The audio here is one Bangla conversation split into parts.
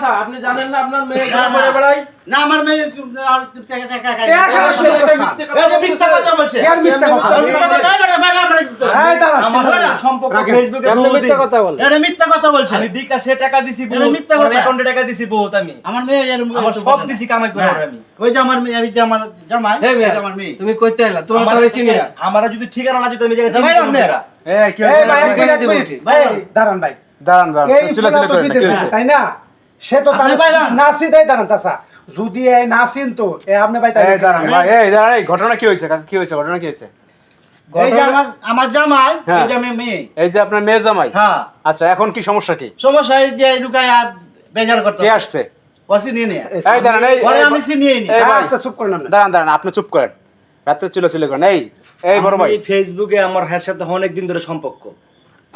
চাচা আপনি জানেন না আপনার মেয়ে ঘরে ঘরে বেড়ায়? না আমার মেয়ে টাকা টাকা টাকা। মিথ্যে কথা বলছে। মিথ্যা কথা। মিথ্যা কথা দাঁড়া, আমার চিন্তা সাথে করো। সম্পর্ক ফেসবুকে মিথ্যা কথা বলে। এটা মিথ্যা কথা বলছে। আমি বিকাশে টাকা দিছি এটা মিথ্যা কথা। অ্যাকাউন্টে টাকা দিছি বহুত আমি। আমার মেয়ে আমার সব দিছি কামাই করে হ্যাঁ। আমি। ওই যে আমার মেয়ে আমি যে আমার জামাই এই এই মেয়ে, যে আমার মেয়ে। তুমি কইতে তোমার তো আমি চিনি না। আমার যদি ঠিকানা না যদি আমি চিনি না এই কি ভাই, দাঁড়ান ভাই। দাঁড়ান? তাই না? সে তো তার নাসি দেয় দাঁড়ান চাচা। যদি এই নাসিন তো এ আপনি ভাই তাই দাঁড়ান ভাই, এই দাঁড়ান, এই ঘটনা কি হয়েছে? কি হয়েছে ঘটনা কি হয়েছে? এই যে আমার আমার জামাই হ্যাঁ। এই যে আমি মেয়ে। এই যে আপনার মেয়ে জামাই? হ্যাঁ। আচ্ছা এখন কি সমস্যা কি? সমস্যা এই যে ঢুকায় আর বেজার করতে কে আসছে? ওসি নিয়ে নিয়ে এই দাঁড়ান এই পরে আমি চিনিয়ে নি এই আচ্ছা চুপ করেন আপনি। দাঁড়ান দাঁড়ান আপনি চুপ করেন। রাত্রে চিল্লাচিল্লি করেন। এই এই বড় ভাই। ফেসবুকে আমার হ্যার সাথে অনেক দিন ধরে সম্পর্ক।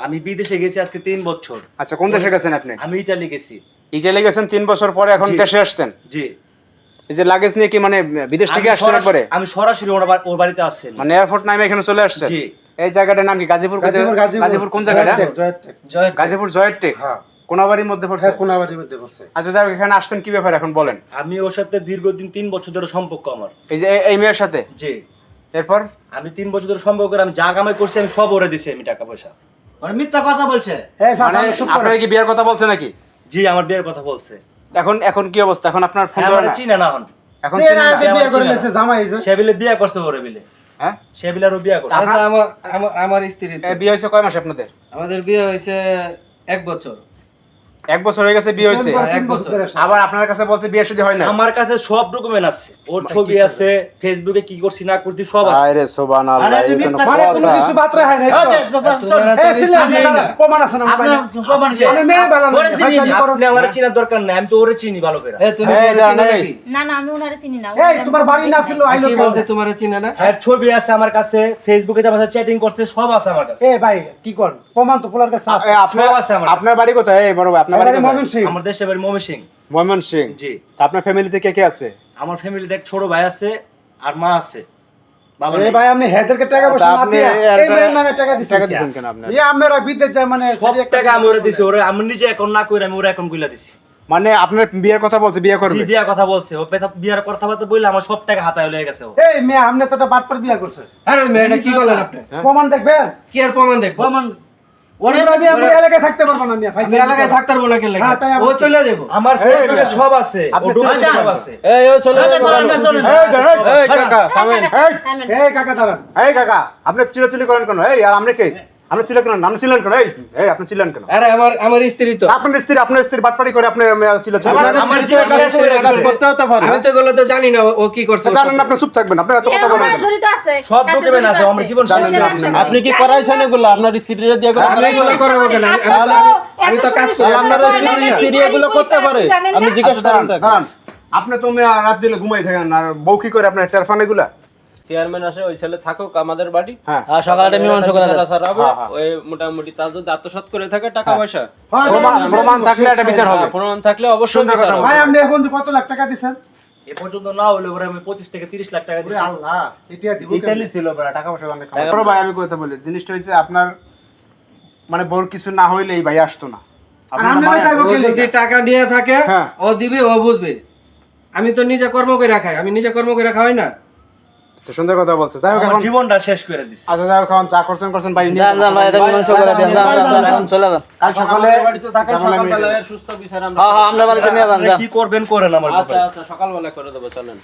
আমি বিদেশে গেছি আজকে তিন বছর। আচ্ছা কোন দেশে গেছেন আপনি? আমি ইটালি গেছি। ইটালি গেছেন তিন বছর পরে এখন দেশে আসছেন? জি। এই যে লাগেজ নিয়ে কি মানে বিদেশ থেকে আসছেন একবারে আমি সরাসরি ওর বাড়িতে আসছেন। মানে এয়ারপোর্ট নামে এখানে চলে আসছেন? জি। এই জায়গাটার নাম কি? গাজীপুর গাজীপুর গাজীপুর। কোন জায়গাটা? গাজীপুর জয়ের টেক হ্যাঁ। কোনাবাড়ির মধ্যে পড়ছে? হ্যাঁ কোনাবাড়ির মধ্যে বসে আচ্ছা যাই হোক, এখানে আসছেন কি ব্যাপার এখন বলেন? আমি ওর সাথে দীর্ঘদিন তিন বছর ধরে সম্পর্ক আমার। এই যে এই- মেয়ের সাথে? জি। এরপর? আমি তিন বছর ধরে সম্পর্ক করে আমি যা কামাই করছি আমি সব ওরে দিছি আমি টাকা পয়সা। ওরা মিথ্যা কথা বলছে। এই চাচা মানে আপনি চুপ আপনার কি বিয়ের কথা বলছে নাকি? জি আমার বিয়ের কথা বলছে। এখন এখন কি অবস্থা? এখন আপনার ফোন হ্যাঁ, ধরে না? চিনে না এখন। এখন সে না? না? যে বিয়ে করে নেছে জামাই হইছে। সে বিলে বিয়ে করছে ওরে বিলে। হ্যাঁ? সে বিলে আর বিয়ে করছে। আমার আমার আমার স্ত্রী বিয়ে হয়েছে কয় মাস আপনাদের? আমাদের বিয়ে হইছে এক বছর। এক বছর হয়ে গেছে বিয়ে হয়েছে। এক বছর। আবার আপনার কাছে বলতে বিয়ে শুধু হয় না আমার কাছে সব ডকুমেন্ট আছে। ওর ছবি আছে ফেসবুকে কি করছি না করছি সব আছে। আরে সুবহানাল্লাহ মানে কোনো কিছু না। প্রমাণ না প্রমাণ কি? মেয়ে না, আপনি আমার চিনার দরকার নাই আমি তো ওরে চিনি ভালো করে। এ, তুমি এই ওরে দাঁড়ান, চিনো এই। নাকি? না না আমি ওনারে চিনি না এই তোমার বাড়ি না ছিল আইলো কি বলছে তোমার চিনে না? হ্যাঁ ছবি আছে আমার কাছে ফেসবুকে যে আমার চ্যাটিং করছে সব আছে আমার কাছে। এ ভাই কি কর প্রমাণ তো পোলার কাছে আছে। আপনার বাড়ি কোথায়? এই বড় ভাই আপনার বাড়ি এবারে মমিন কোথায় সিং আমার দেশে বাড়ি মমি সিং ময়মন সিং জি আপনার ফ্যামিলিতে কে কে আছে? আমার ফ্যামিলিতে এক ছোট ভাই আছে আর মা আছে। বাবা এই নেই। ভাই আপনি হেদেরকে টাকা পয়সা না আপনি এই মেয়ের নামে টাকা দিছেন টাকা দিছেন কেন আপনি? এই আমরা বিদেশ যায় মানে সব টাকা আমি ওরে দিছি। ওরে আমি নিজে এখন না করে আমি ওরে এখন কইলা দিছি। মানে আপনার বিয়ের কথা বলছে বিয়ে করবে? বিয়ার কথা বলছে। ও বিয়ার কথা বলতে বললে আমার সব টাকা হাতায় লয়ে গেছে ও। এই মেয়ে আপনি তো একটা বাটপার বিয়া করছে। আরে মেয়েটা কি করলেন আপনি? হ্যাঁ? প্রমাণ দেখবেন? কি আর প্রমাণ দেখব? প্রমাণ থাকতে পারব না এলাকায় থাকতে পারব না কেন হ্যাঁ, ও আমার- চলে যাব। সব আছে সব এই ও চলে এই, কাকা থামেন। এই কাকা দাঁড়ান। এই কাকা আপনি করেন কেন? এই আর আমরা কে? আপনি চিল্লেন কেন? আপনি চিল্লেন কেন? এই এই আপনি চিল্লেন কেন? আরে আমার আমার স্ত্রী তো। আপনার স্ত্রী আপনার স্ত্রী বাটপাড়ি করে আপনি আমার- করেন গেছে। করতে হতে পারে আমি তো এগুলো তো জানি না ও- কি করছে জানেন আপনি চুপ থাকবেন আপনি এত কথা বলবেন সব ডকুমেন্ট আছে আমার জীবন। আপনি। আপনি। কি করাইছেন এগুলো? আপনার স্ত্রীরা দিয়ে আপনি এগুলো করাবো কেন আমি- আমি তো- আমি- আমি কাজ করি। আপনার স্ত্রী এগুলো করতে পারে। আমি জিজ্ঞেস আচ্ছা, দাঁড়ান। আপনি তো মেয়ে রাত দিলে ঘুমাই থাকেন আর বউ কি করে আপনার টেরফান এগুলা? চেয়ারম্যান আসে ওই ছেলে থাকুক আমাদের বাড়ি। হ্যাঁ। সকালে মীমাংসা করে দেন। সারা হবে হ্যাঁ, হ্যাঁ। ওই মোটামুটি তার যদি আত্মসাৎ করে থাকে টাকা পয়সা। প্রমাণ থাকলে একটা বিচার হবে। হ্যাঁ, প্রমাণ থাকলে অবশ্যই বিচার হবে। ভাই আপনি এখন কত লাখ টাকা দিছেন? এ পর্যন্ত না হলে ওরে আমি পঁচিশ থেকে তিরিশ লাখ টাকা আল্লাহ এটা দিব ইতালি ছিল বড় টাকা পয়সা অনেক ভাই আমি কথা বলি জিনিসটা হচ্ছে আপনার মানে বড় কিছু না হইলে এই ভাই আসতো না। কে যদি টাকা নিয়ে থাকে হ্যাঁ। ও দিবে ও বুঝবে। আমি তো নিজে কর্ম করে খাই আমি নিজে কর্ম করে খাওয়াই না। তো সুন্দর কথা বলছে। যাই হোক এখন জীবনটা শেষ করে দিছি। আচ্ছা যাই হোক এখন চা করছেন করছেন ভাই যান যান ভাই এটা মীমাংসা করে দেন যান যান যান। এখন চলে যান। কাল সকালে বাড়িতে থাকেন সকালবেলা সুস্থ বিচার আমরা হ্যাঁ হ্যাঁ আমরা বাড়িতে নিয়ে যান যান। কি করবেন করেন আমার আচ্ছা আচ্ছা সকালবেলা করে দেবো চলেন।